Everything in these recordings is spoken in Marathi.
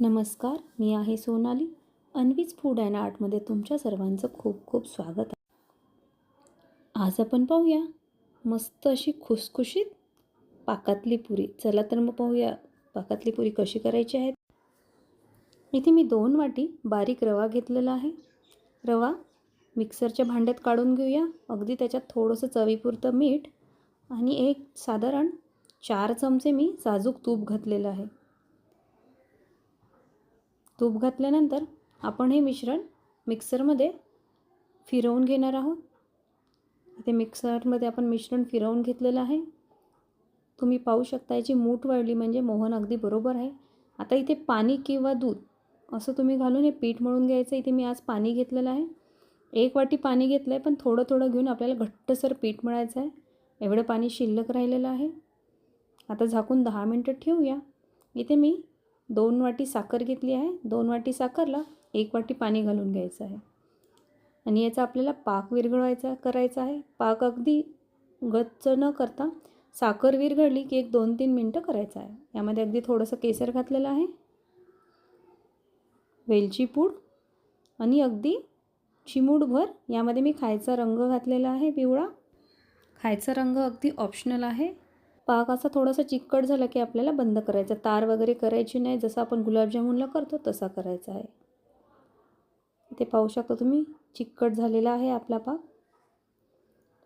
नमस्कार मी आहे सोनाली. अन्वीज फूड अँड आर्टमध्ये तुमच्या सर्वांचं खूप खूप स्वागत आहे. आज आपण पाहूया मस्त अशी खुसखुशीत पाकातली पुरी. चला तर मग पाहूया पाकातली पुरी कशी करायची आहे. इथे मी दोन वाटी बारीक रवा घेतलेला आहे. रवा मिक्सरच्या भांड्यात काढून घेऊया. अगदी त्याच्यात थोडंसं चवीपुरतं मीठ आणि एक साधारण चार चमचे मी साजूक तूप घातलेलं आहे. तूप घातल्यानंतर आपण हे मिश्रण मिक्सरमध्ये फिरवून घेणार आहोत. इथे मिक्सरमध्ये आपण मिश्रण फिरवून घेतलेलं आहे. तुम्ही पाहू शकता याची मूठ वाढली म्हणजे मोहन अगदी बरोबर आहे. आता इथे पाणी किंवा दूध असं तुम्ही घालून हे पीठ मळून घ्यायचं. इथे मी आज पाणी घेतलेलं आहे. एक वाटी पाणी घेतलं आहे पण थोडं थोडं घेऊन आपल्याला घट्टसर पीठ मळायचं आहे. एवढं पाणी शिल्लक राहिलेलं आहे. आता झाकून दहा मिनटं ठेवूया. इथे मी दोन वाटी साखर घेतली आहे. दोन वाटी साखरला एक वाटी पाणी घालून घ्यायचं आहे. आणि याचा आपल्याला पाक विरघळवायचा करायचा आहे. पाक अगदी गच्च न करता साखर विरघळली की एक दोन तीन मिनटं करायचं आहे. यामध्ये अगदी थोडंसं केसर घातलेलं आहे. वेलची पूड आणि अगदी चिमूडभर यामध्ये मी खायचा रंग घातलेला आहे पिवळा. खायचा रंग अगदी ऑप्शनल आहे. पाक असा थोडासा चिकट झाला की आपल्याला बंद करायचा. तार वगैरे करायची नाही. जसं आपण गुलाबजामुनला करतो तसा करायचा आहे. इथे पाहू शकता तुम्ही चिकट झालेला आहे आपला पाक.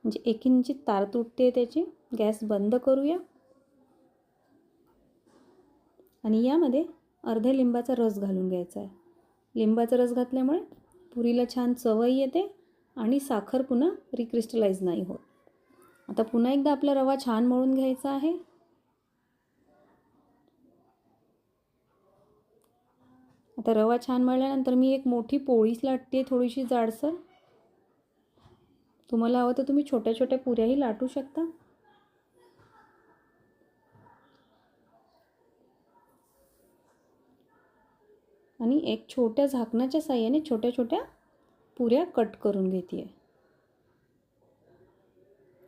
म्हणजे एक इंची तार तुटते त्याची. गॅस बंद करूया. आणि यामध्ये अर्ध्या लिंबाचा रस घालून घ्यायचा आहे. लिंबाचा रस घातल्यामुळे पुरीला छान चवही येते आणि साखर पुन्हा रिक्रिस्टलाइज नाही होत. आता पुन्हा एकदा आपला रवा छान मळून घ्यायचा आहे. आता रवा छान मळल्यानंतर मी एक मोठी पोळीच लाटते थोडीशी जाडसर. तुम्हाला हवं तर तुम्ही छोट्या छोट्या पुऱ्याही लाटू शकता. आणि एक छोट्या झाकणाच्या साह्याने छोट्या छोट्या पुऱ्या कट करून घेते आहे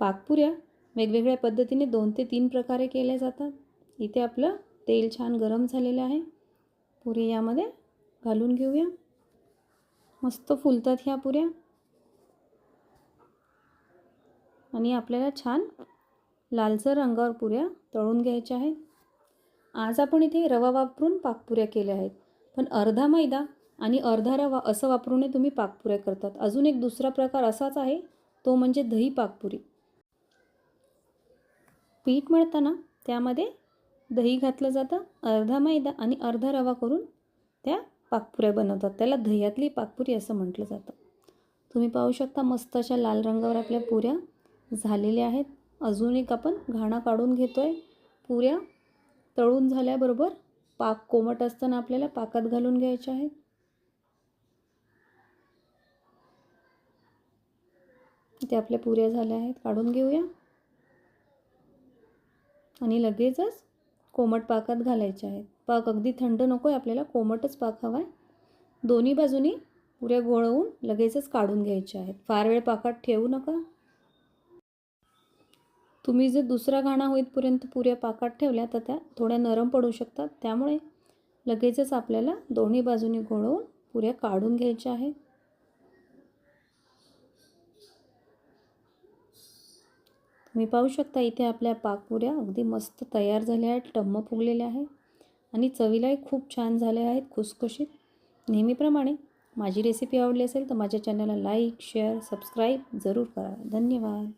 पाकपुऱ्या वेगवेगळ्या पद्धतीने दोन ते तीन प्रकारे केल्या जातात. इथे आपलं तेल छान गरम झालेलं आहे. पुरी यामध्ये घालून घेऊया. मस्त फुलतात ह्या पुऱ्या. आणि आपल्याला छान लालसर रंगावर पुऱ्या तळून घ्यायच्या आहेत. आज आपण इथे रवा वापरून पाकपुऱ्या केल्या आहेत. पण अर्धा मैदा आणि अर्धा रवा असं वापरूनही तुम्ही पाकपुऱ्या करतात. अजून एक दुसरा प्रकार असाच आहे तो म्हणजे दही पाकपुरी. पीठ मळताना त्यामध्ये दही घातलं जातं अर्धा मैदा आणि अर्धा रवा करून त्या पाकपुऱ्या बनवतात. त्याला दह्यातली पाकपुरी असं म्हटलं जातं. तुम्ही पाहू शकता मस्त अशा लाल रंगावर आपल्या पुऱ्या झालेल्या आहेत. अजून एक आपण घाणा काढून घेतो आहे पुऱ्या तळून झाल्याबरोबर पाक कोमट असताना आपल्याला पाकात घालून घ्यायच्या आहेत. इथे आपल्या पुऱ्या झाल्या आहेत. काढून घेऊया. आणि लगेचच कोमट पाकात घालायचे आहेत. पाक अगदी थंड नको आहे आपल्याला कोमटच पाक हवा आहे दोन्ही बाजूनी पुऱ्या गोळवून लगेचच काढून घ्यायचे आहेत. फार वेळ पाकात ठेवू नका. तुम्ही जर दुसरा घाणा होईपर्यंत पुऱ्या पाकात ठेवल्या तर त्या थोड्या नरम पडू शकतात. त्यामुळे लगेचच आपल्याला दोन्ही बाजूनी गोळवून पुऱ्या काढून घ्यायच्या आहेत. तुम्ही पाहू शकता इथे आपल्या पाकपुऱ्या अगदी मस्त तयार झाल्या आहेत टम्म फुगलेल्या आहेत आणि चवीलाही खूप छान झाल्या आहेत खुसखुशीत. नेहमीप्रमाणे माझी रेसिपी आवडली असेल तर माझ्या चॅनलला लाईक शेअर सबस्क्राईब जरूर करा. धन्यवाद.